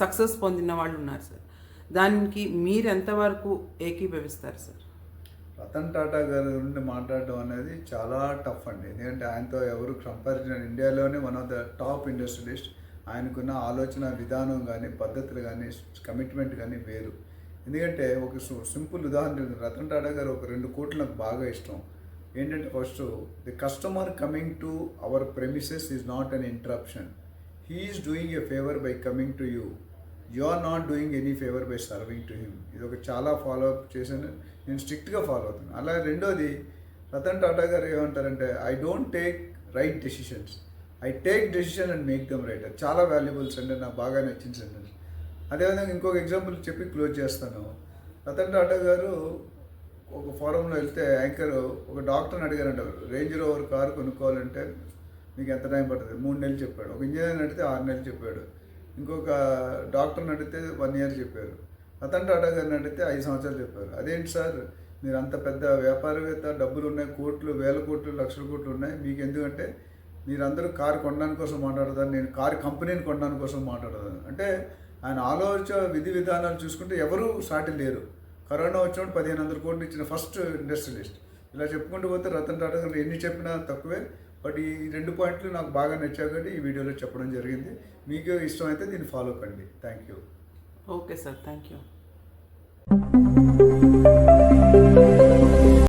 Success పొందిన వాళ్ళు ఉన్నారు సార్. దానికి మీరు ఎంతవరకు ఏకీభవిస్తారు సార్? రతన్ టాటా గారి గురించి మాట్లాడడం అనేది చాలా టఫ్ అండి. ఎందుకంటే ఆయనతో ఎవరు కంపారిజన్ ఇండియాలోనే one of the top industrialist ఆయనకున్న ఆలోచన విధానం కానీ పద్ధతులు కానీ కమిట్మెంట్ కానీ వేరు. ఎందుకంటే ఒక సింపుల్ ఉదాహరణ రతన్ టాటా గారు ఒక రెండు కోట్లు నాకు బాగా ఇష్టం. ఏంటంటే first the customer coming to our premises is not an interruption he's doing a favour by coming to you you are not doing any favour by serving to him ఇది ఒక చాలా ఫాలో అప్ చేశాను. నేను స్ట్రిక్ట్గా follow అవుతాను అలా రెండోది రతన్ టాటా గారు ఏమంటారంటే I don't take right decisions I take decision and make them right అది చాలా వాల్యుబుల్ అంటే నాకు బాగా నచ్చిన సెంటెన్స్ అదేవిధంగా ఇంకొక ఎగ్జాంపుల్ చెప్పి క్లోజ్ చేస్తాను. రతన్ టాటా గారు ఒక ఫోరంలో వెళ్తే యాంకర్ ఒక డాక్టర్ని అడిగారంట రేంజ్ రోవర్ కారు కొనుక్కోవాలంటే మీకు ఎంత టైం పడుతుంది? మూడు నెలలు చెప్పాడు. ఒక ఇంజనీర్ని అడిగితే ఆరు నెలలు చెప్పాడు. ఇంకొక డాక్టర్ని అడిగితే వన్ ఇయర్ చెప్పారు. రతన్ టాటా గారిని అడిగితే ఐదు సంవత్సరాలు చెప్పారు. అదేంటి సార్? మీరు అంత పెద్ద వ్యాపారవేత్త డబ్బులు ఉన్నాయి కోట్లు వేల కోట్లు లక్షల కోట్లు ఉన్నాయి. మీకు ఎందుకంటే మీరందరూ కారు కొనడానికి కోసం మాట్లాడతారు నేను కారు కంపెనీని కొనడానికి కోసం మాట్లాడతాను. అంటే ఆయన ఆలోచన విధి విధానాలు చూసుకుంటే ఎవరూ సాటి లేరు. కరోనా వచ్చినప్పుడు పదిహేను వందల కోట్లు ఇచ్చిన ఫస్ట్ ఇండస్ట్రియలిస్ట్. ఇలా చెప్పుకుంటూ పోతే రతన్ టాటా గారు ఎన్ని చెప్పినా తక్కువే. బట్ ఈ రెండు పాయింట్లు నాకు బాగా నచ్చాయి కాబట్టి ఈ వీడియోలో చెప్పడం జరిగింది. మీకు ఇష్టమైతే దీన్ని ఫాలో కండి. Thank you okay sir thank you